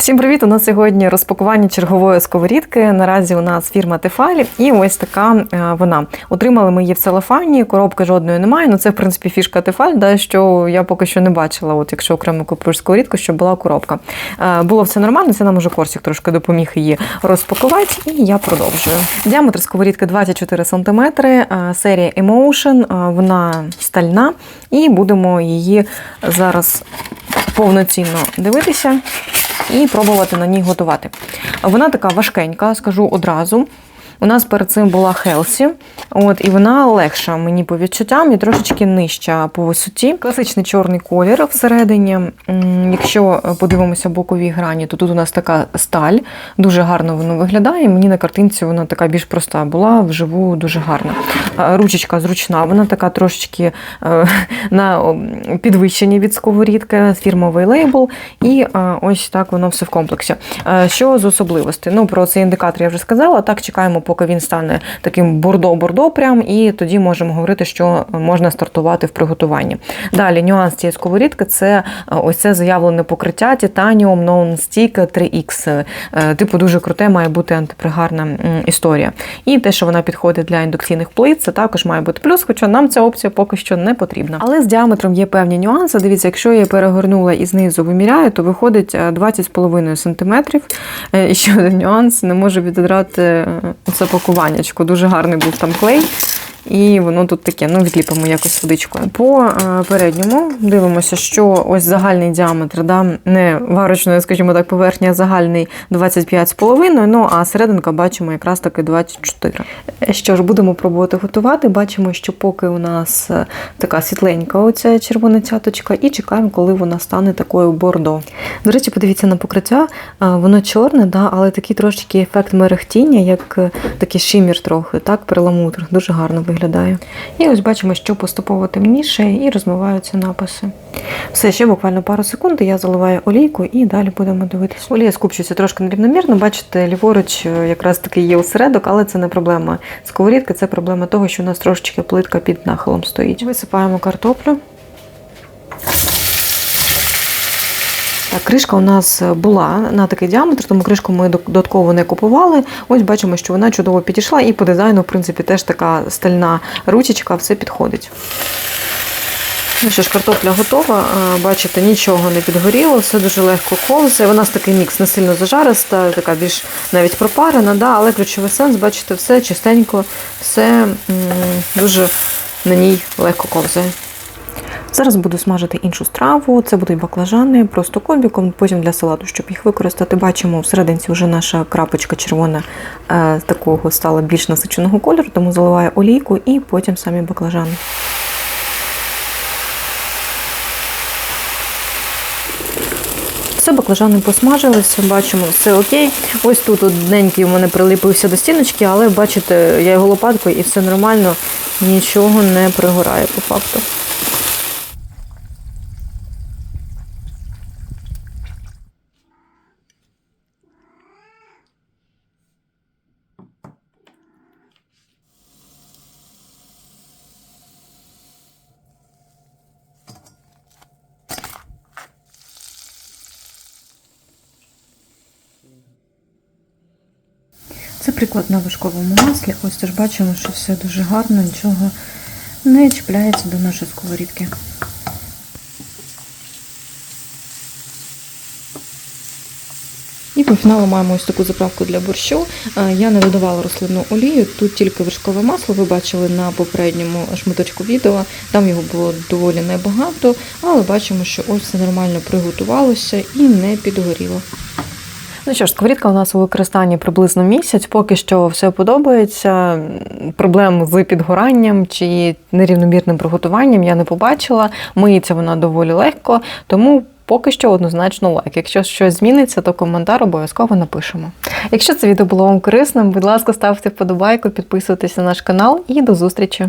Всім привіт! У нас сьогодні розпакування чергової сковорідки. Наразі у нас фірма Тефалі, і ось така е, вона. Отримали ми її в целофані, коробки жодної немає. Ну це в принципі фішка Тефаль, да, що я поки що не бачила. От якщо окремо купуєш сковорідку, щоб була коробка. Е, Було все нормально. Це нам уже Корсік трошки допоміг її розпакувати, і я продовжую. Діаметр сковорідки 24 см, е, серія Emotion, вона стальна, і будемо її зараз повноцінно дивитися і пробувати на ній готувати. Вона така важкенька, скажу одразу. У нас перед цим була Хелсі, от, і вона легша мені по відчуттям і трошечки нижча по висоті. Класичний чорний колір всередині. Якщо подивимося бокові грані, то тут у нас така сталь, дуже гарно воно виглядає. Мені на картинці вона така більш проста була, вживу дуже гарна. Ручечка зручна, вона така трошечки е, на підвищенні від сковорідки, фірмовий лейбл, і е, ось так воно все в комплексі. Е, Що з особливостей? Ну, про цей індикатор я вже сказала. Так, чекаємо, поки він стане таким бордо-бордо, прям, і тоді можемо говорити, що можна стартувати в приготуванні. Далі нюанс цієї сковорідки це е, ось це заявлене покриття Titanium Non-Stick 3X. Е, Типу дуже круте, має бути антипригарна історія. І те, що вона підходить для індукційних плит, це також має бути плюс, хоча нам ця опція поки що не потрібна. Але з діаметром є певні нюанси. Дивіться, якщо я перегорнула і знизу виміряю, то виходить е, 20,5 см. Е, І ще один нюанс, не можу відідрати е, це. Дуже гарний був там клей. І воно тут таке, ну відліпимо якось водичкою. По е, передньому дивимося, що ось загальний діаметр, да, не варочної, скажімо так, поверхня, загальний 25,5, ну а серединка бачимо якраз таки 24. Е, Що ж, будемо пробувати готувати. Бачимо, що поки у нас е, така світленька оця червона цяточка, і чекаємо, коли вона стане такою бордо. До речі, подивіться на покриття, воно чорне, да, але такий трошечки ефект мерехтіння, як такий шимір трохи, так, перламутр. Дуже гарно виглядає. І ось бачимо, що поступово темніше і розмиваються написи. Все, ще буквально пару секунд, я заливаю олійку і далі будемо дивитися. Олія скупчується трошки нерівномірно. Бачите, ліворуч е, якраз таки є осередок, але це не проблема сковорідки, це проблема того, що у нас трошечки плитка під нахилом стоїть. Висипаємо картоплю. Так, кришка у нас була на такий діаметр, тому кришку ми додатково не купували. Ось бачимо, що вона чудово підійшла, і по дизайну, в принципі, теж така стальна ручечка, все підходить. Ну що ж, картопля готова. Бачите, нічого не підгоріло, все дуже легко ковзає. У нас такий мікс не сильно зажариста, така більш навіть пропарена, да, але ключовий сенс, бачите, все чистенько, все м, дуже на ній легко ковзає. Зараз буду смажити іншу страву. Це будуть баклажани, просто комбіком, потім для салату, щоб їх використати. Бачимо, всерединці вже наша крапочка червона е, такого стала більш насиченого кольору, тому заливаю олійку і потім самі баклажани. Все, баклажани посмажилися, бачимо, все окей. Ось тут одненький у мене прилипився до стіночки, але бачите, я його лопаткою і все нормально, нічого не пригорає по факту. Це приклад на вишковому маслі. Ось теж бачимо, що все дуже гарно, нічого не чіпляється до нашої сковорідки. І по фіналу маємо ось таку заправку для борщу. Е, Я не додавала рослинну олію, тут тільки вершкове масло. Ви бачили на попередньому шматочку відео. Там його було доволі небагато, але бачимо, що ось все нормально приготувалося і не підгоріло. Ну що ж, сковорідка у нас у використанні приблизно місяць. Поки що все подобається. Проблем з підгоранням чи нерівномірним приготуванням я не побачила. Миється вона доволі легко, тому. Поки що однозначно лайк. Якщо щось зміниться, то коментар обов'язково напишемо. Якщо це відео було вам корисним, будь ласка, ставте вподобайку, підписуйтесь на наш канал і до зустрічі!